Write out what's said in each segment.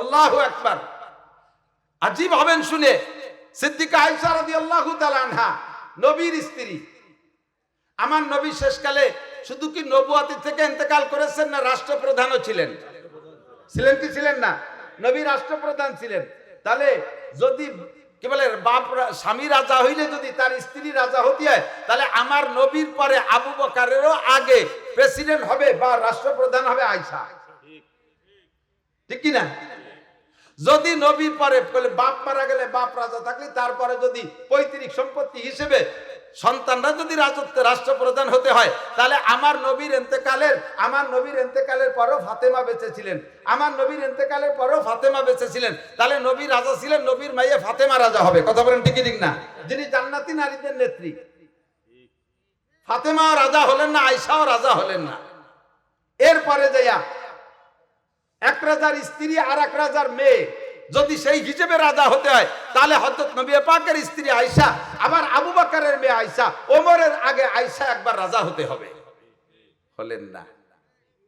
আল্লাহ একবার আজীব হবেন শুনে সিদ্দিকা আয়েশা রাদিয়াল্লাহু তাআলা আনহা, নবীর স্ত্রী। আমার নবী শেষকালে শুধু কি নবুয়াতি থেকে ইন্তেকাল করেছেন না রাষ্ট্রপ্রধানও ছিলেন? ছিলেন কি ছিলেন না? নবী রাষ্ট্রপ্রধান ছিলেন। তাহলে যদি কি বলে, বাপ স্বামী রাজা হইলে যদি তার স্ত্রী রাজা হতে হয়, তাহলে আমার নবীর পরে আবু বকারেরও আগে প্রেসিডেন্ট হবে বা রাষ্ট্রপ্রধান হবে আইসা ঠিক কি না? যদি নবীর পরে বাপ মারা গেলে বাপ রাজা থাকলে, তারপরে যদি পৈতৃক সম্পত্তি হিসেবে সন্তানরা যদি রাজত্ব রাষ্ট্রপ্রধান হতে হয়, তাহলে আমার নবীর এন্তেকালের, আমার নবীর এন্তেকালের পরও ফাতেমা বেঁচে ছিলেন আমার নবীর এন্তেকালের পরও ফাতেমা বেঁচে ছিলেন তাহলে নবী রাজা ছিলেন, নবীর মাইয়ে ফাতেমা রাজা হবে। কথা বলেন ঠিকই ঠিক না? যিনি জান্নাতি নারীদের নেত্রী। ফাতেমাও রাজা হলেন না আয়সাও রাজা হলেন না। এরপরে যাইয়া এক রাজার স্ত্রী আর এক রাজার মেয়ে। যদি সেই হিসেবে রাজা হতে হয়, তাহলে হজরত নবী পাকের স্ত্রী আয়সা আবার আবু বাকারের মেয়ে আয়সা ওমরের আগে আয়সা একবার রাজা হতে হবে। হলেন না।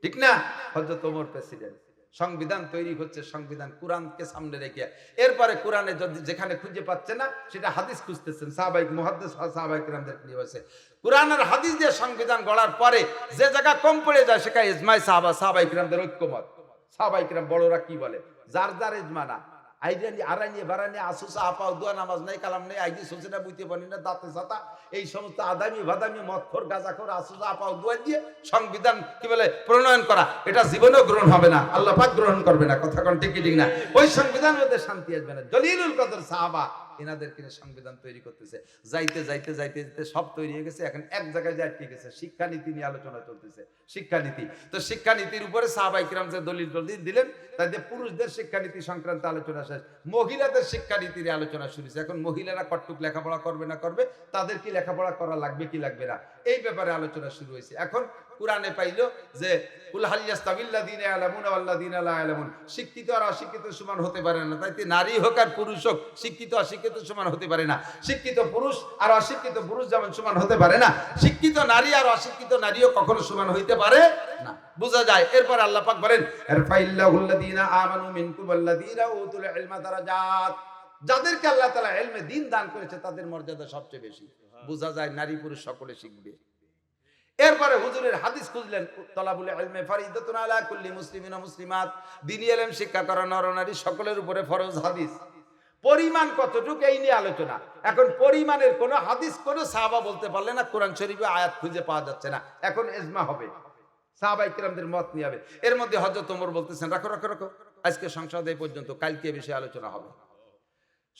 ঠিক না? হজরত ওমর প্রেসিডেন্ট। সংবিধান তৈরি হচ্ছে, সংবিধান কোরআনকে সামনে রেখে। এরপরে কোরআনে যদি যেখানে খুঁজে পাচ্ছে না, সেটা হাদিস খুঁজতেছেন সাহাবাইক মুহাদ্দিস সাহাবাইক রামদের নিয়ে বসে কোরআন আর হাদিস দিয়ে সংবিধান গড়ার পরে, যে জায়গা কম পড়ে যায়, সেখানে ইজমাই সাহাবা সাহাবাইক রামদের ঐক্যমত। সাহাবাইকরাম বড়রা কি বলে? যার যার এজমানা আরানি ভারানি দোয়া নামাজ কালাম সোসেনা বুঝতে পারি না, দাঁতে এই সমস্ত আদামি, ভাদামি মৎখর গাজাখর, আসুসা আপাও দোয়া দিয়ে সংবিধান, কি বলে, প্রণয়ন করা। এটা জীবনেও গ্রহণ হবে না। আল্লাহ পাক গ্রহণ করবে না। কথা কোন ঠিক ঠিক না। ওই সংবিধান মধ্যে শান্তি আসবে না। জলিলুল কদর সাহাবা। এনাদের কিনে সংবিধান তৈরি করতেছে। যাইতে যাইতে যাইতে যাইতে সব তৈরি হয়ে গেছে, এখন এক জায়গায় যায় ঠিক আছে। শিক্ষানীতি নিয়ে আলোচনা চলতেছে, শিক্ষানীতি। তো শিক্ষানীতির উপরে সাহাবাই কিরাম যে দলিল দলিল দিলেন তাদের পুরুষদের শিক্ষানীতি সংক্রান্ত আলোচনা শেষ, মহিলাদের শিক্ষানীতির আলোচনা শুরু এখন মহিলারা কটটুক লেখাপড়া করবে না করবে, তাদের কি লেখাপড়া করা লাগবে, কি লাগবে না? এই ব্যাপারে আলোচনা শুরু হয়েছে। এখন কোরআনে পাইলো যে কুল হালিয়াস্তাবিল্লাযীনা ইয়ালামুনা ওয়াল্লাযীনা লা ইয়ালামুন। শিক্ষিত আর অশিক্ষিত সমান হতে পারে না। তাইতে নারী হোক আর পুরুষ হোক শিক্ষিত অশিক্ষিত সমান হতে পারে না। শিক্ষিত পুরুষ আর অশিক্ষিত পুরুষ যেমন সমান হতে পারে না শিক্ষিত নারী আর অশিক্ষিত নারীও কখনো সমান হইতে পারে না। বোঝা যায়? এরপর আল্লাহ পাক বলেন এরফাইল্লাহুল্লাযীনা আমানু মিনকুম ওয়াল্লাযীনা উতুল ইলমা দারাজাত। যাদেরকে আল্লাহ তাআলা ইলমে দিন দান করেছে তাদের মর্যাদা সবচেয়ে বেশি। বোঝা যায় নারী পুরুষ সকলে শিখবে। এরপরে হুজুরের হাদিস খুঁজলেন, তলাবুল ইলমে ফরিদাতুন আলা কুল্লি মুসলিমিন মুসলিমাত। দ্বীনি ইলম শিক্ষা করা নরনারী সকলের উপরে ফরজ হাদিস। পরিমাণ কতটুকু এই নিয়ে আলোচনা। এখন পরিমাণের কোনো হাদিস কোনো সাহাবা বলতে পারলে না, কোরআন শরীফে আয়াত খুঁজে পাওয়া যাচ্ছে না। এখন এজমা হবে। সাহাবাই কিরামদের মত নিয়ে হবে। এর মধ্যে হজরত ওমর বলতেছেন, রাখো রাখো রাখো। আজকে সংসদে এই পর্যন্ত, কালকে বিষয়ে আলোচনা হবে।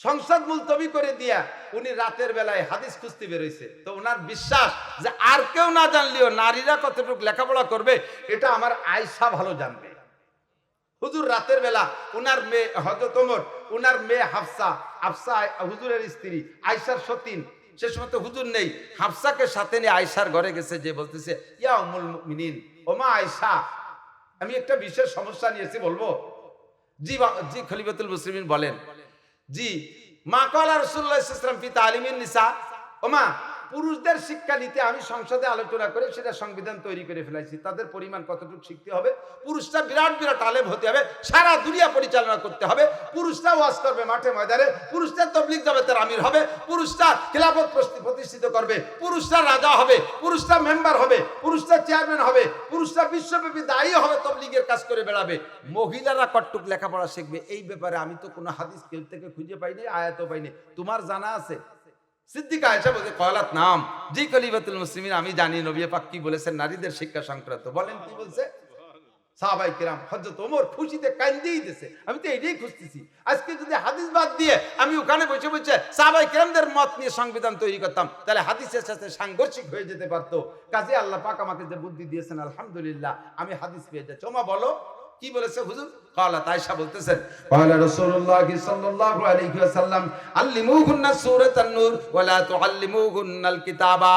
সংসদ মুলতবি করে দিয়া উনি রাতের বেলায় হাদিস খুঁজতে বেরোইছে। তো ওনার বিশ্বাস যে আর কেউ না জানলেও নারীরা কতটুকু লেখাপড়া করবে, এটা আমার আয়সা ভালো জানবে। হুজুর রাতের বেলা উনার মেয়ে হজরত ওমর, উনার মেয়ে হাফসা হাফসা, হুজুরের স্ত্রী আয়সার সতীন, সে সময় তো হুজুর নেই। হাফসাকে সাথে নিয়ে আয়সার ঘরে গেছে, যে বলতেছে, ইয়া উমুল মুমিনিন ওমা আয়সা আমি একটা বিশেষ সমস্যা নিয়েছি বলব। জি জি খলিফাতুল মুসলিমিন বলেন জি মা কলা রসুল্লাহ ইসলাম পিতা আলিমিন নিসা ওমা পুরুষদের শিক্ষা নিতে আমি সংসদে আলোচনা করে সেটা সংবিধান তৈরি করে ফেলাইছি। তাদের পরিমাণ কতটুকু শিখতে হবে? পুরুষরা বিরাট বিরাট আলেম হতে হবে, সারা দুনিয়া পরিচালনা করতে হবে। পুরুষরা ওয়াজ করবে মাঠে ময়দানে পুরুষরা তবলিক জামাতের আমির হবে, পুরুষরা খেলাফত প্রতিষ্ঠিত করবে, পুরুষরা রাজা হবে, পুরুষরা মেম্বার হবে, পুরুষরা চেয়ারম্যান হবে, পুরুষরা বিশ্বব্যাপী দায়ী হবে, তবলিগের কাজ করে বেড়াবে। মহিলারা কটটুক লেখাপড়া শিখবে, এই ব্যাপারে আমি তো কোনো হাদিস কেউ থেকে খুঁজে পাইনি, আয়াতও পাইনি। তোমার জানা আছে? সিদ্দিকা আয়সা বলছে কলাত নাম। জি খলিফাতুল মুসলিমিন, আমি জানি, নবী পাক কি বলেছেন, নারীদের শিক্ষা সংক্রান্ত। বলেন কি বলছে? সাহাবাই কিরাম হজরত ওমর খুশিতে কান্দিয়ে দিছে। আমি তো এটাই খুঁজতেছি। আজকে যদি হাদিস বাদ দিয়ে আমি ওখানে বসে বসে সাহাবাই কিরামদের মত নিয়ে সংবিধান তৈরি করতাম, তাহলে হাদিসের সাথে সাংঘর্ষিক হয়ে যেতে পারতো। কাজে আল্লাহ পাক আমাকে যে বুদ্ধি দিয়েছেন, আলহামদুলিল্লাহ, আমি হাদিস পেয়ে যাচ্ছি। ওমা, বলো কি বলেছে হুজুর কালা তাইশা বলতেছেন قال رسول الله صلى الله عليه وسلم علموهن سورة النور ولا تعلموهن الكتابة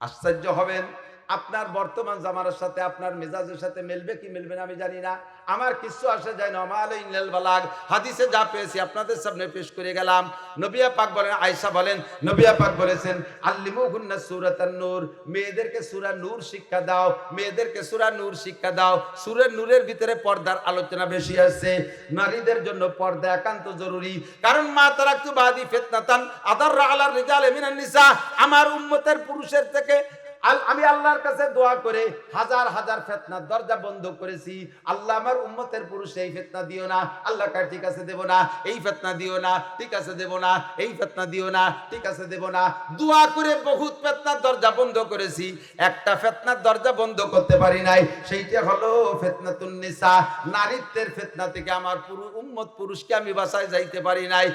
আশ্চর্য হবেন আপনার বর্তমান জামানার সাথে আপনার মেজাজের সাথে মিলবে কি মিলবে না আমি জানি না। আমার কিছু আসে যায় না। বালাগ। হাদিসে যা পেয়েছি আপনাদের সামনে পেশ করে গেলাম। নবিয়া পাক বলেন, আয়েশা বলেন নবিয়া পাক বলেছেন, আল্লিমুহুন্না সূরাতান নূর। মেয়েদেরকে সূরা নূর শিক্ষা দাও। মেয়েদেরকে সূরা নূর শিক্ষা দাও। সূরের নূরের ভিতরে পর্দার আলোচনা বেশি আছে নারীদের জন্য পর্দা একান্ত জরুরি। কারণ মা তারাকতু বাদি ফিতনাতান। আদাররা আলার রিজালে মিনান নিসা। আমার উম্মতের পুরুষের থেকে আল- আমি আল্লাহর কাছে দোয়া করে হাজার হাজার ফেতনার দরজা বন্ধ করেছি। আল্লাহ আমার উম্মতের পুরুষে এই ফেতনা দিও না। আল্লাহ কার ঠিক আছে, দেব না। এই ফেতনা দিও না। ঠিক আছে, দেব না। এই ফেতনা দিও না। ঠিক আছে, দেব না। দোয়া করে বহুত ফেতনার দরজা বন্ধ করেছি। একটা ফেতনার দরজা বন্ধ করতে পারি নাই। সেইটা হলো ফেতনাতুন নিসা। নারীত্বের ফেতনা থেকে আমার পুরো উম্মত পুরুষকে আমি বাসায় যাইতে পারি নাই।